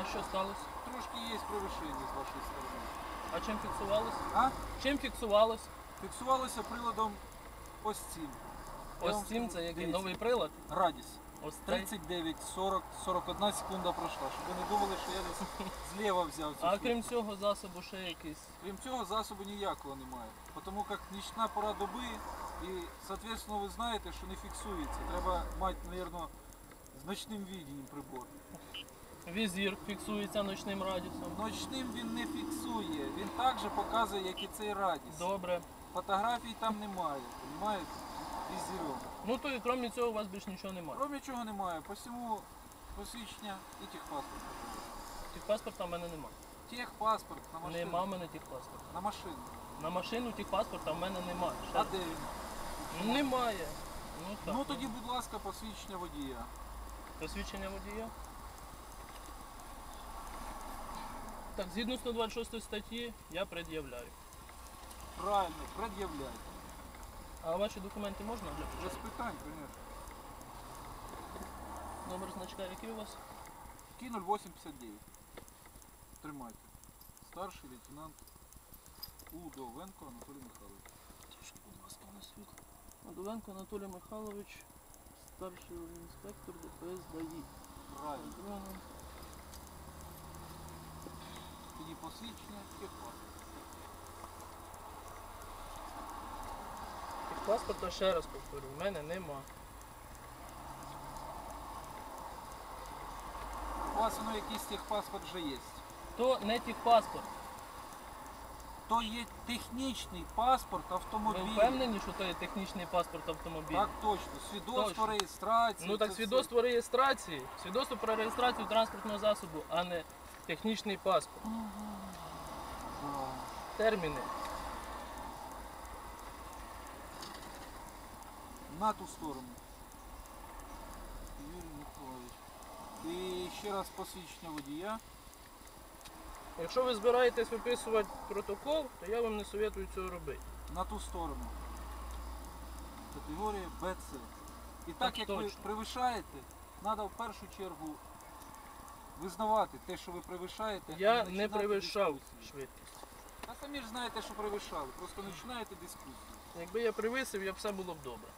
А що сталося? Трошки є превишення з вашої сторони. А чим фіксувалось? А? Чим фіксувалось? Фіксувалося приладом ось цим. Я Ось цим скажу, це який дивіться. новий прилад? Радіс. Ось цей. 39, 40, 41 секунда пройшла. Щоб ви не думали, що я десь зліва взяв цю А штуку. крім цього засобу ще якийсь. Крім цього засобу ніякого немає. Тому як нічна пора доби і, соответственно, ви знаєте, що не фіксується. Треба мати, мабуть, з ночним відінням прибор. Візір фіксується ночним радіусом. Ночним він не фіксує, він також показує, як і цей радіс. Добре. Фотографій там немає, розумієте? Візіром. Ну то і крім цього у вас більш нічого немає. Кроме чого немає, посіму посвідчення і техпаспорт. Техпаспорта в мене немає. Техпаспорт на машину. Нема в мене техпаспорта. На машину. На машину техпаспорта в мене немає. А де він? Немає. Ну так. Ну тоді, будь ласка, посвідчення водія. Посвідчення водія. Так, згідно 126 статті я пред'являю. Правильно, пред'являйте. А ваші документи можна для Без початку? питань, звісно. Номер значка який у вас? Ки 0859. Тримайте. Старший лейтенант Удовенко Анатолій Михайлович. Тише, будь ласка, на світ. Адовенко Анатолій Михайлович, старший інспектор ДПС ДАІ. Правильно. Ага. Тоді посвідчення техпаспорт. Паспорта ще раз повторю, в мене нема. У вас воно якийсь техпаспорт вже є. То не техпаспорт. То є технічний паспорт Ви автомобіля. впевнені, що то є технічний паспорт автомобіля? Так точно. Свідоцтво Точно. реєстрації. Ну так це свідоцтво реєстрації, свідоцтво про реєстрацію транспортного засобу, а не технічний паспорт. Терміни. На ту сторону. Юрій Миколаївич. І ще раз посвідчення водія. Якщо ви збираєтесь виписувати протокол, то я вам не советую цього робити. На ту сторону. Категорія БЦ. І так, Так як ви точно. превишаєте, треба в першу чергу визнавати те, що ви превишаєте. Я не дискусію. швидкість. А самі ж знаєте, що превишали. Просто починаєте дискусію. Якби я привисив, я б все було б добре.